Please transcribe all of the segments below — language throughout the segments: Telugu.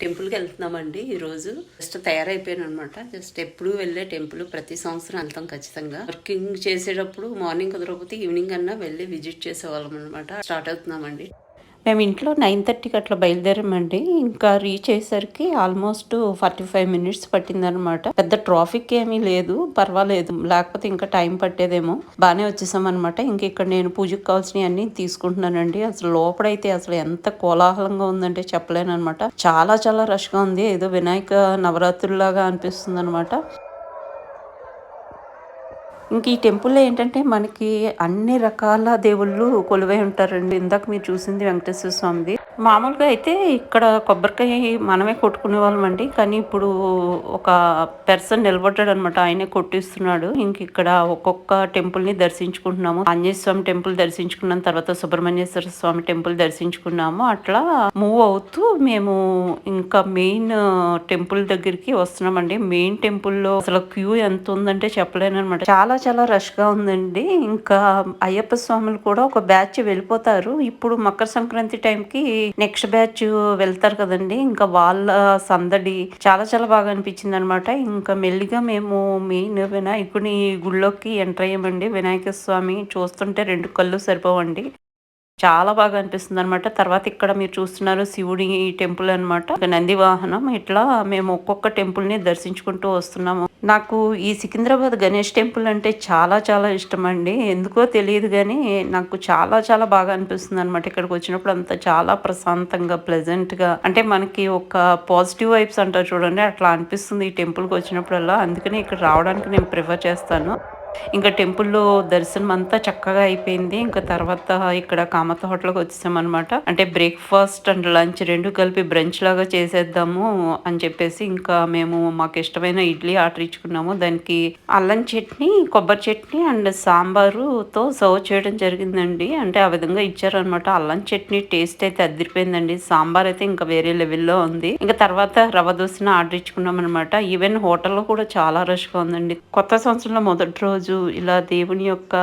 టెంపుల్కి వెళ్తున్నామండి ఈరోజు. జస్ట్ తయారైపోయాను అనమాట జస్ట్ ఎప్పుడు వెళ్ళే టెంపుల్ ప్రతి సంవత్సరం వెళ్తాం ఖచ్చితంగా. వర్కింగ్ చేసేటప్పుడు మార్నింగ్ కుదరకపోతే ఈవినింగ్ అన్నా వెళ్ళి విజిట్ చేసేవాళ్ళం అనమాట స్టార్ట్ అవుతున్నామండి. మేము ఇంట్లో నైన్ థర్టీకి అట్లా బయలుదేరామండి. ఇంకా రీచ్ అయ్యేసరికి ఆల్మోస్ట్ ఫార్టీ ఫైవ్ మినిట్స్ పట్టిందనమాట పెద్ద ట్రాఫిక్ ఏమీ లేదు పర్వాలేదు. లేకపోతే ఇంకా టైం పట్టేదేమో. బాగానే వచ్చేసాం అనమాట ఇంక ఇక్కడ నేను పూజకు కావాల్సినవి అన్ని తీసుకుంటున్నానండి. అసలు లోపడైతే అసలు ఎంత కోలాహలంగా ఉందంటే చెప్పలేను అనమాట చాలా చాలా రష్గా ఉంది. ఏదో వినాయక నవరాత్రులాగా అనిపిస్తుంది అనమాట ఇంక ఈ టెంపుల్లో ఏంటంటే మనకి అన్ని రకాల దేవుళ్ళు కొలువై ఉంటారండి. ఇందాక మీరు చూసింది వెంకటేశ్వర స్వామిది. మామూలుగా అయితే ఇక్కడ కొబ్బరికాయ మనమే కొట్టుకునే వాళ్ళం అండి. కానీ ఇప్పుడు ఒక పర్సన్ నిలబడ్డాడు అనమాట ఆయనే కొట్టిస్తున్నాడు. ఇంక ఇక్కడ ఒక్కొక్క టెంపుల్ని దర్శించుకుంటున్నాము. ఆంజనేయ స్వామి టెంపుల్ దర్శించుకున్నాం. తర్వాత సుబ్రహ్మణ్యేశ్వర స్వామి టెంపుల్ దర్శించుకున్నాము. అట్లా మూవ్ అవుతూ మేము ఇంకా మెయిన్ టెంపుల్ దగ్గరికి వస్తున్నామండి. మెయిన్ టెంపుల్లో అసలు క్యూ ఎంత ఉందంటే చెప్పలేను అనమాట చాలా చాలా రష్గా ఉందండి. ఇంకా అయ్యప్ప స్వాములు కూడా ఒక బ్యాచ్ వెళ్ళిపోతారు. ఇప్పుడు మకర సంక్రాంతి టైంకి నెక్స్ట్ బ్యాచ్ వెళ్తారు కదండి. ఇంకా వాళ్ళ సందడి చాలా చాలా బాగా అనిపించింది అనమాట ఇంకా మెల్లిగా మేము మెయిన్ వినాయకుని గుళ్ళోకి ఎంటర్ అయ్యామండి. వినాయక స్వామి చూస్తుంటే రెండు కళ్ళు సరిపోవండి. చాలా బాగా అనిపిస్తుంది అనమాట తర్వాత ఇక్కడ మీరు చూస్తున్నారు శివుడి టెంపుల్ అనమాట నంది వాహనం. ఇట్లా మేము ఒక్కొక్క టెంపుల్ని దర్శించుకుంటూ వస్తున్నాము. నాకు ఈ సికింద్రాబాద్ గణేష్ టెంపుల్ అంటే చాలా చాలా ఇష్టం అండి ఎందుకో తెలియదు కానీ నాకు చాలా చాలా బాగా అనిపిస్తుంది అనమాట ఇక్కడికి వచ్చినప్పుడు అంతా చాలా ప్రశాంతంగా ప్లెజెంట్గా అంటే మనకి ఒక పాజిటివ్ వైబ్స్ అంటారు చూడండి. అట్లా అనిపిస్తుంది ఈ టెంపుల్కి వచ్చినప్పుడల్లా. అందుకని ఇక్కడ రావడానికి నేను ప్రిఫర్ చేస్తాను. ఇంకా టెంపుల్లో దర్శనం అంతా చక్కగా అయిపోయింది. ఇంకా తర్వాత ఇక్కడ కామత హోటల్కి వచ్చేసామన్నమాట. అంటే బ్రేక్ఫాస్ట్ అండ్ లంచ్ రెండు కలిపి బ్రంచ్ లాగా చేసేద్దాము అని చెప్పేసి ఇంకా మేము మాకు ఇష్టమైన ఇడ్లీ ఆర్డర్ ఇచ్చుకున్నాము. దానికి అల్లం చట్నీ కొబ్బరి చట్నీ అండ్ సాంబారుతో సర్వ్ చేయడం జరిగిందండి. అంటే ఆ విధంగా ఇచ్చారనమాట అల్లం చట్నీ టేస్ట్ అయితే అదిరిపోయిందండి. సాంబార్ అయితే ఇంకా వేరే లెవెల్లో ఉంది. ఇంకా తర్వాత రవ దోశను ఆర్డర్ ఇచ్చుకున్నాం అనమాట ఈవెన్ హోటల్లో కూడా చాలా రష్గా ఉందండి. కొత్త సంవత్సరంలో మొదటి రోజు రోజు ఇలా దేవుని యొక్క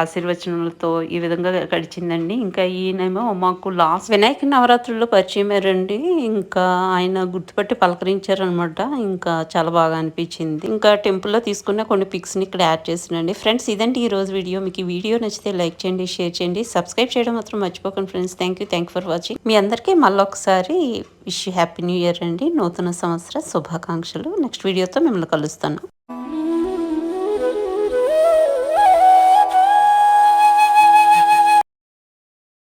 ఆశీర్వచనాలతో ఈ విధంగా గడిచిందండి. ఇంకా ఈయనేమో మాకు లాస్ట్ వినాయక నవరాత్రుల్లో పరిచయమారండి ఇంకా ఆయన గుర్తుపట్టి పలకరించారనమాట. ఇంకా చాలా బాగా అనిపించింది. ఇంకా టెంపుల్లో తీసుకున్న కొన్ని పిక్స్ని ఇక్కడ యాడ్ చేసినండి ఫ్రెండ్స్ ఇదండి ఈ రోజు వీడియో. మీకు వీడియో నచ్చితే లైక్ చేయండి షేర్ చేయండి. సబ్స్క్రైబ్ చేయడం మాత్రం మర్చిపోకండి friends. Thank you thank for watching. మీ అందరికీ మళ్ళొకసారి విష్ హ్యాపీ న్యూ ఇయర్ అండి. నూతన సంవత్సర శుభాకాంక్షలు. నెక్స్ట్ వీడియోతో మిమ్మల్ని కలుస్తాను.